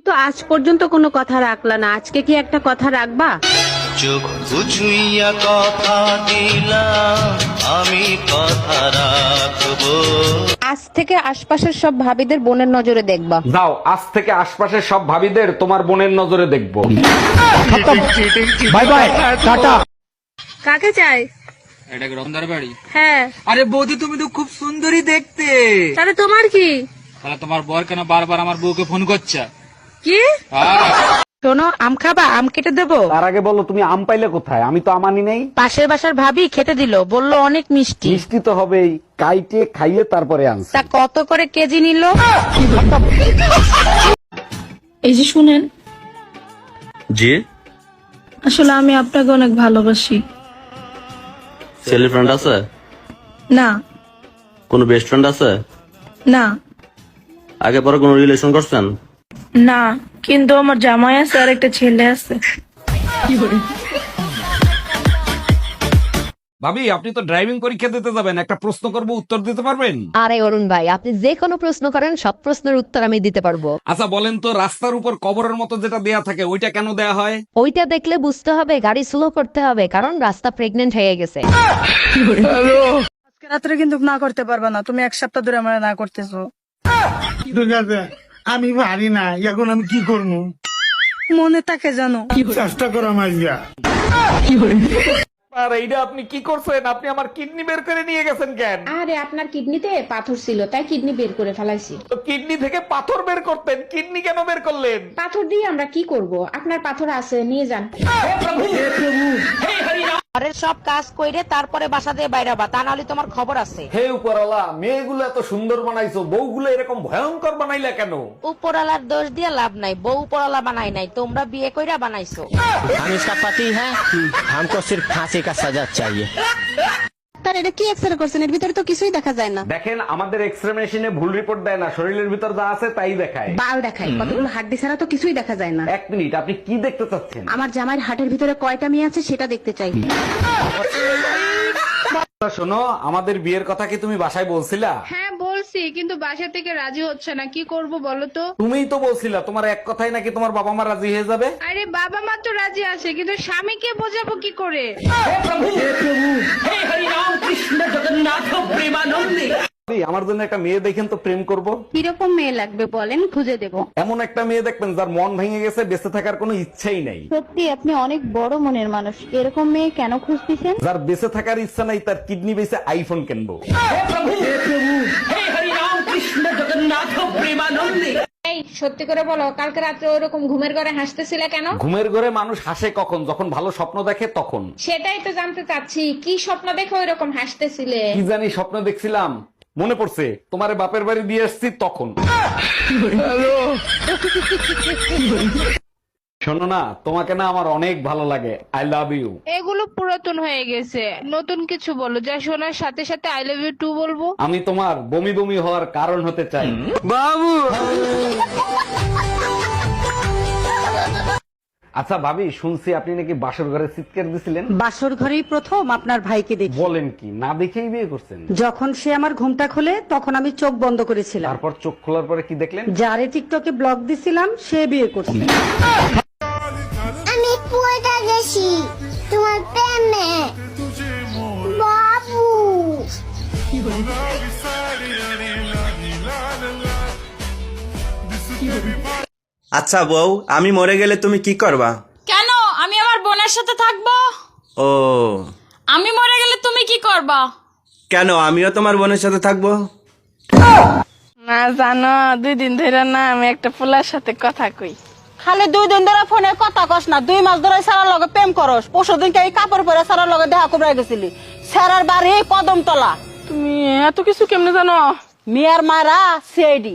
তুমি তো আজ পর্যন্ত কোনো কথা রাখলা না। আজকে কি একটা কথা রাখবা? চোখ বুঝুইয়া কথা দিলাম আমি কথা রাখব। আজ থেকে আশপাশের সব ভাবিদের বোনের নজরে দেখবা। যাও আজ থেকে আশপাশের সব ভাবিদের তোমার বোনের নজরে দেখব। বাই বাই টাটা। কাকে চাই? এটা কি রতনদার বাড়ি? হ্যাঁ। আরে বৌদি তুমি তো খুব সুন্দরী দেখতে। তাহলে তোমার কি? তাহলে তোমার বর কেন বারবার আমার বউকে ফোন করছে? কি? শোনো আম খাবা? আম কেটে দেবো? তার আগে বলো তুমি আম পাইলে কোথায়? আমি তো আমানি নেই। পাশের বাসার ভাবি খেতে দিল বলল অনেক মিষ্টি। মিষ্টি তো হবেই কাইটে খাইয়ে তারপরে আনছি। তা কত করে কেজি নিল? এই যে শুনেন জি? আসলে আমি আপনাকে অনেক ভালোবাসি। ছেলে ফ্রেন্ড আছে? না। কোনো বেস্ট ফ্রেন্ড আছে? না। আগে পরে কোনো রিলেশন করছেন? না কিন্তু আমার জামাই আছে আর একটা ছেলে আছে। ভাবি আপনি তো ড্রাইভিং পরীক্ষা দিতে যাবেন একটা প্রশ্ন করব উত্তর দিতে পারবেন? আরে অরুণ ভাই আপনি যে কোনো প্রশ্ন করেন সব প্রশ্নের উত্তর আমি দিতে পারব। আচ্ছা বলেন তো রাস্তার উপর কবরের মতো যেটা দেয়া থাকে ওইটা কেন দেয়া হয়? ওইটা দেখলে বুঝতে হবে গাড়ি স্লো করতে হবে কারণ রাস্তা প্রেগনেন্ট হয়ে গেছে। রাত্রে কিন্তু না করতে পারবে না তুমি এক সপ্তাহ ধরে আমার না করতেছো। আমি পারি না এখন আমি কি করব? মনে তাকে জানো চেষ্টা করো মাইয়া আর এইটা আপনি কি করছেন? আপনি আমার কিডনি বের করে নিয়ে গেছেন কেন? আরে আপনার কিডনিতে পাথর ছিল তাই কিডনি বের করে ফেলাইছি। তো কিডনি থেকে পাথর বের করতেন কিডনি কেন বের করলেন? পাথর দিয়ে আমরা কি করব? আপনার পাথর আছে নিয়ে যান। ঘরের সব কাজ কইরে তারপরে বাসা দিয়ে বাইরাবা তা নাহলে তোমার খবর আছে হে উপরওয়ালা মেয়েগুলো এত সুন্দর বানাইছো বউগুলো এরকম ভয়ঙ্কর বানাইলা কেন উপরালার দোষ দিয়ে লাভ নাই বউ উপরালা বানাই নাই তোমরা বিয়ে কইরা বানাইছো हम इसका पति है हमको सिर्फ फांसी का सजा चाहिए তার এটা কি এক্সরে করছেন? এর ভিতরে তো কিছুই দেখা যায় না। দেখেন আমাদের এক্সরে মেশিনে ভুল রিপোর্ট দেয় না। শরীরের ভিতর যা আছে তাই দেখায়। বাল দেখায়। কতগুলো হাড্ডি ছাড়া তো কিছুই দেখা যায় না। এক মিনিট আপনি কি দেখতে চাচ্ছেন? আমার জামাইয়ের হাটের ভিতরে কয়টা মেয়ে আছে সেটা দেখতে চাই। শোনো আমাদের বিয়ের কথা কি তুমি বাসায় বলছিলা? হ্যাঁ বলছি কিন্তু বাসা থেকে রাজি হচ্ছে না। কি করব বলো তো? তুমিই তো বলছিলা তোমার এক কথাই নাকি তোমার বাবা মা রাজি হয়ে যাবে? আরে বাবা মা তো রাজি আছে কিন্তু স্বামীকে বোঝাবো কি করে? এই, আমার জন্য একটা মেয়ে দেখেন তো প্রেম করব। কীরকম মেয়ে লাগবে বলেন খুঁজে দেব। এমন একটা মেয়ে দেখবেন যার মন ভেঙে গেছে বেঁচে থাকার কোনো ইচ্ছাই নাই। সত্যি আপনি অনেক বড় মনের মানুষ। এরকম মেয়ে কেন খুঁজতেছেন? যার বেঁচে থাকার ইচ্ছা নাই তার কিডনি বেঁচে আইফোন কিনবো। সত্যি করে বলো কালকে রাত্রে ওরকম ঘুমের ঘরে হাসতেছিলে কেন? ঘুমের ঘরে মানুষ হাসে কখন? যখন ভালো স্বপ্ন দেখে তখন। সেটাই তো জানতে চাচ্ছি কি স্বপ্ন দেখে ওইরকম হাসতেছিলে? কি জানি স্বপ্ন দেখছিলাম। মনে পড়ছে তোমার বাপের বাড়ি দিয়ে এসছি তখন। শোনো না তোমাকে না আমার অনেক ভালো লাগে। আই লাভ ইউ এগুলো পুরাতন হয়ে গেছে। নতুন কিছু বলো। যা শোনার সাথে সাথে আই লাভ ইউ টু বলব। আমি তোমার বমি বমি হওয়ার কারণ হতে চাই। बाबू আচ্ছা ভাবি শুনছি আপনি নাকি বাসর ঘরে চিৎকার দিছিলেন। বাসর ঘরেই প্রথম আপনার ভাইকে দেখি। বলেন কি না দেখেই বিয়ে করছেন? যখন সে আমার ঘুমটা খোলে তখন আমি চোখ বন্ধ করেছিলাম। তারপর চোখ খোলার পরে কি দেখলেন? যারে টিকটকে ব্লগ দিছিলাম সে বিয়ে করছে। আমি পড়ে গেছি তোমার প্রেমে। বাবু। আচ্ছা বউ আমি মরে গেলে তুমি কি করবা? কেন? আমি আমার বোনের সাথে থাকব? ও। আমি মরে গেলে তুমি কি করবা? কেন? আমিও তোমার বোনের সাথে থাকব? না জানো দুই দিন ধরে না আমি একটা ফুলার সাথে কথা কই। খালি দুই দিন ধরে ফোনে কথা কস না দুই মাস ধরে সারার লগে প্রেম করস। পরশু দিন এই কাপড় পরে সারার লগে দেখা কুবরা গেছিলি। সারার বাড়ি কদম তলা তুমি এত কিছু কেমনে জানো? মিয়ার মারা সিআইডি।